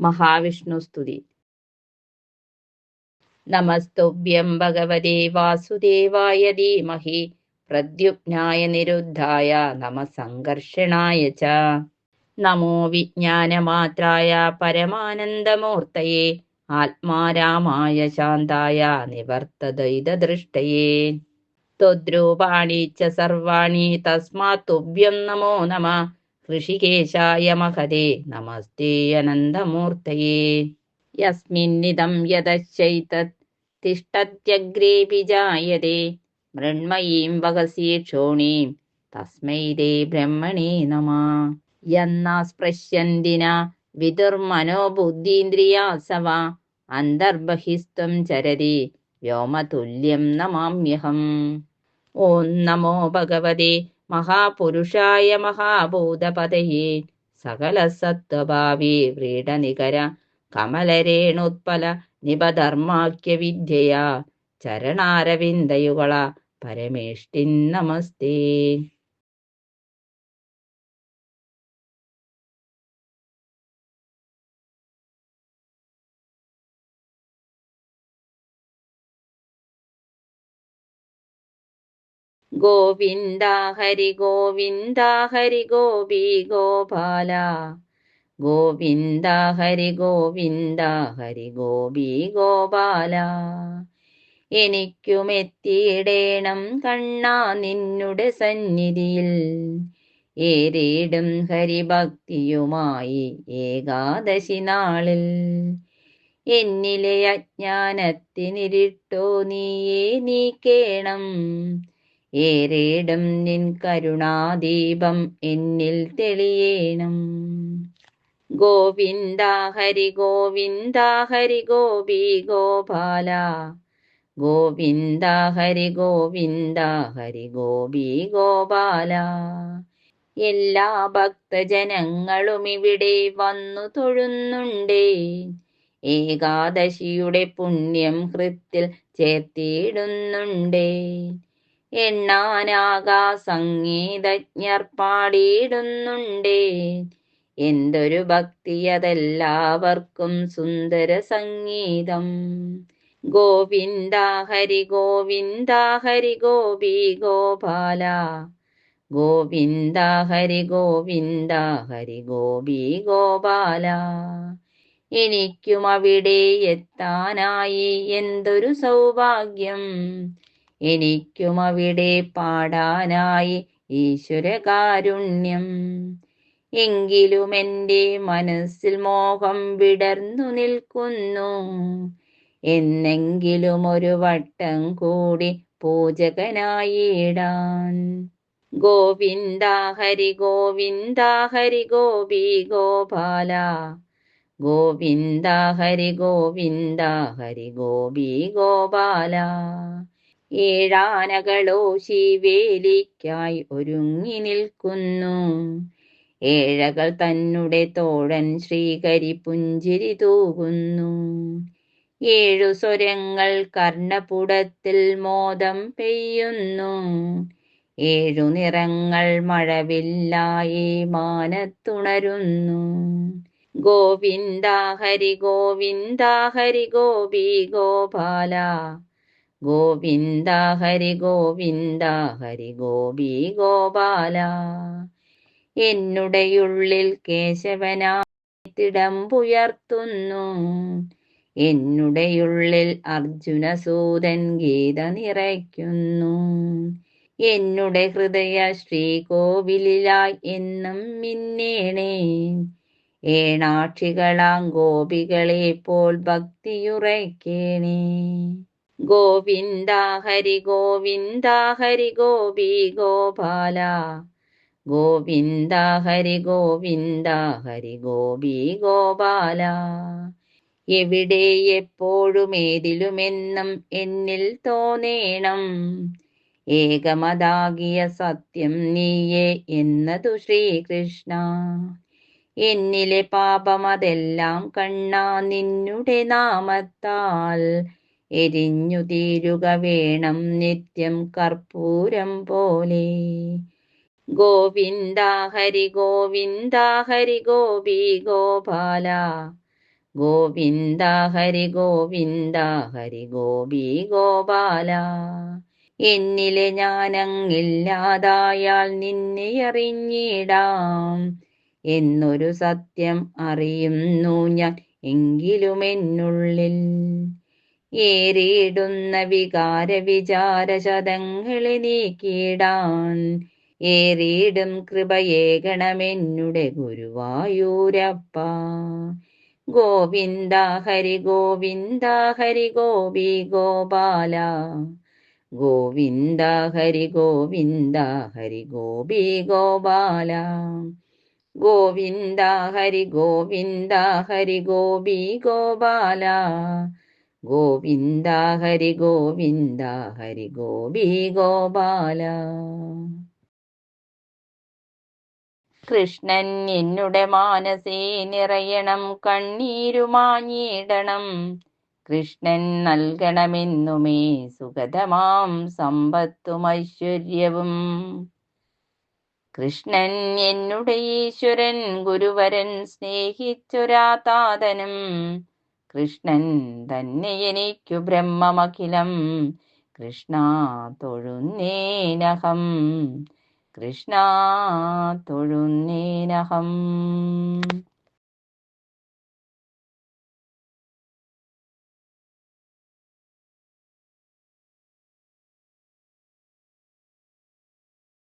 മഹാവിഷ്ണുസ്തുതി നമസ്തുഭ്യം ഭഗവതേ വാസുദേവായ ധീമഹി. പ്രദ്യുപ്നായ നിരുദ്ധായ നമസംഘർഷണായ ച. നമോ വിജ്ഞാനമാത്രായ പരമാനന്ദമൂർത്തയെ. ആത്മാരാമായ ശാന്തായ നിവർത്തദൈതദൃഷ്ടയേ. ത്വദ്രൂപാണി ച സർവാണി തസ്മാത് തുഭ്യം നമോ. നമ ഋഷികേശായ മഹതേ നമസ്തേ അനന്തമൂർത്തയേ. യസ്മിന്നിദം യതശ്ചൈതത് തിഷ്ടത്യഗ്രേപി ജായതേ മൃണ്മയീം വഹസി ക്ഷോണീം തസ്മൈ ദേ ബ്രഹ്മണേ നമ. യന്നാസ്പൃശ്യന്തിന വിദുർമനോബുദ്ധീന്ദ്രിയാസവ അന്തർബഹിസ്ത്വം ചരതി വ്യോമതുല്യം നമാമ്യഹം. ഓം നമോ ഭഗവതേ മഹാപുരുഷായ മഹാഭൂതപതയേ സകല സത്വഭാവി വ്രീഡനികര കമലരേണുത്പല നിപധർമാക്യ വിദ്യയാ ചരണാരവിന്ദയുകള പരമേഷ്ടിൻ നമസ്തേ. ഗോവിന്ദ ഹരി ഗോവിന്ദ ഹരി ഗോപി ഗോപാല. ഗോവിന്ദ ഹരി ഗോവിന്ദ ഹരി ഗോപി ഗോപാല. എനിക്കുമെത്തിയിടേണം കണ്ണാ നിന്നുടെ സന്നിധിയിൽ. ഏരേടും ഹരിഭക്തിയുമായി ഏകാദശി നാളിൽ. എന്നിലെ അജ്ഞാനത്തിനിരിട്ടോ നീയേ നീക്കേണം ഏരേടും നിൻ കരുണാദീപം എന്നിൽ തെളിയേണം. ഗോവിന്ദ ഹരി ഗോവിന്ദ ഹരി ഗോപി ഗോപാല. ഗോവിന്ദ ഹരി ഗോവിന്ദ ഹരി ഗോപി ഗോപാല. എല്ലാ ഭക്തജനങ്ങളും ഇവിടെ വന്നു തൊഴുന്നുണ്ടേ. ഏകാദശിയുടെ പുണ്യം ഹൃത്തിൽ ചേർത്തിയിടുന്നുണ്ടേ എണ്ണാനാകാ സംഗീതജ്ഞർ പാടിയിടുന്നുണ്ടേ എന്തൊരു ഭക്തി അതെല്ലാവർക്കും സുന്ദര സംഗീതം ഗോവിന്ദ ഹരി ഗോവിന്ദ ഹരി ഗോപി ഗോപാല. ഗോവിന്ദ ഹരി ഗോവിന്ദ ഹരി ഗോപി ഗോപാല. എനിക്കും അവിടെ എത്താനായി എന്തൊരു സൗഭാഗ്യം. എനിക്കും അവിടെ പാടാനായി ഈശ്വരകാരുണ്യം. എങ്കിലും എന്റെ മനസ്സിൽ മോഹം വിടർന്നു നിൽക്കുന്നു. എന്നെങ്കിലും ഒരു വട്ടം കൂടി പൂജകനായിടാൻ ഗോവിന്ദ ഹരി ഗോവിന്ദ ഹരി ഗോപി ഗോപാല. ഗോവിന്ദ ഹരി ഗോവിന്ദ ഹരി ഗോപി ഗോപാല. ഏഴാനകളോ ശിവേലിക്കായി ഒരുങ്ങി നിൽക്കുന്നു. ഏഴകൾ തന്നുടെ തോഴൻ ശ്രീകരി പുഞ്ചിരി തൂകുന്നു. ഏഴു സ്വരങ്ങൾ കർണപുടത്തിൽ മോദം പെയ്യുന്നു. ഏഴു നിറങ്ങൾ മഴവില്ലായി മാനത്തുണരുന്നു. ഗോവിന്ദ ഹരി ഗോവിന്ദ ഹരി ഗോപി ഗോപാല. ഗോവിന്ദ ഹരി ഗോവിന്ദ ഹരി ഗോപി ഗോപാല. എന്നുടെയുള്ളിൽ കേശവനായിത്തിടമ്പുയർത്തുന്നു എന്നുടയുള്ളിൽ എന്നുടെയുള്ളിൽ അർജുനസൂതൻ ഗീത നിറയ്ക്കുന്നു. എന്നുടെ ഹൃദയ ശ്രീകോവിലായി എന്നും മിന്നേണേ. ഏണാക്ഷികളാം ഗോപികളെ പോൽ ഭക്തിയുറയ്ക്കേണേ. ഗോവിന്ദ ഹരി ഗോവിന്ദ ഹരി ഗോപി ഗോപാല. ഗോവിന്ദ ഹരി ഗോവിന്ദ ഹരി ഗോപി ഗോപാല. എവിടെ എപ്പോഴും ഏതിലുമെന്നും എന്നിൽ തോന്നേണം. ഏകമതാകിയ സത്യം നീയേ എന്നതു ശ്രീകൃഷ്ണ. എന്നിലെ പാപമതെല്ലാം കണ്ണാ നിന്നുടെ നാമത്താൽ. എരിഞ്ഞു തീരുക വേണം നിത്യം കർപ്പൂരം പോലെ. ഗോവിന്ദ ഹരി ഗോവിന്ദ ഹരി ഗോപി ഗോപാല. ഗോവിന്ദ ഹരി ഗോവിന്ദ ഹരി ഗോപി ഗോപാല. എന്നിലെ ഞാനങ്ങില്ലാതായാൽ നിന്നെ അറിഞ്ഞിടാം. എന്നൊരു സത്യം അറിയുന്നു ഞാൻ എങ്കിലും എന്നുള്ളിൽ. ഏറിയിടുന്ന വികാര വിചാര ശതങ്ങളെ നീക്കിയിടാൻ ഏറിയിടും കൃപയേകണമെന്നുടെ ഗുരുവായൂരപ്പ. ഗോവിന്ദ ഹരി ഗോവിന്ദ ഹരി ഗോപി ഗോപാല. ഗോവിന്ദ ഹരി ഗോവിന്ദ ഹരി ഗോപി ഗോപാല. ഗോവിന്ദ ഹരി ഗോവിന്ദ ഹരി ഗോപി ഗോപാല. ഗോവിന്ദ ഹരി ഗോവിന്ദ ഹരി ഗോപി ഗോപാല. കൃഷ്ണൻ എന്നുടെ മാനസേ നിറയണം കണ്ണീരുമാഞ്ഞിടണം കൃഷ്ണൻ നൽകണമെന്നുമേ സുഗതമാം സമ്പത്തും ഐശ്വര്യവും. കൃഷ്ണൻ എന്നുടെ ഈശ്വരൻ ഗുരുവരൻ സ്നേഹിച്ചൊരാതാതനും കൃഷ്ണൻ തന്നെ എനിക്കു ബ്രഹ്മമഖിലം. കൃഷ്ണ തൊഴുന്നേനഹം. കൃഷ്ണ തൊഴുന്നേനഹം.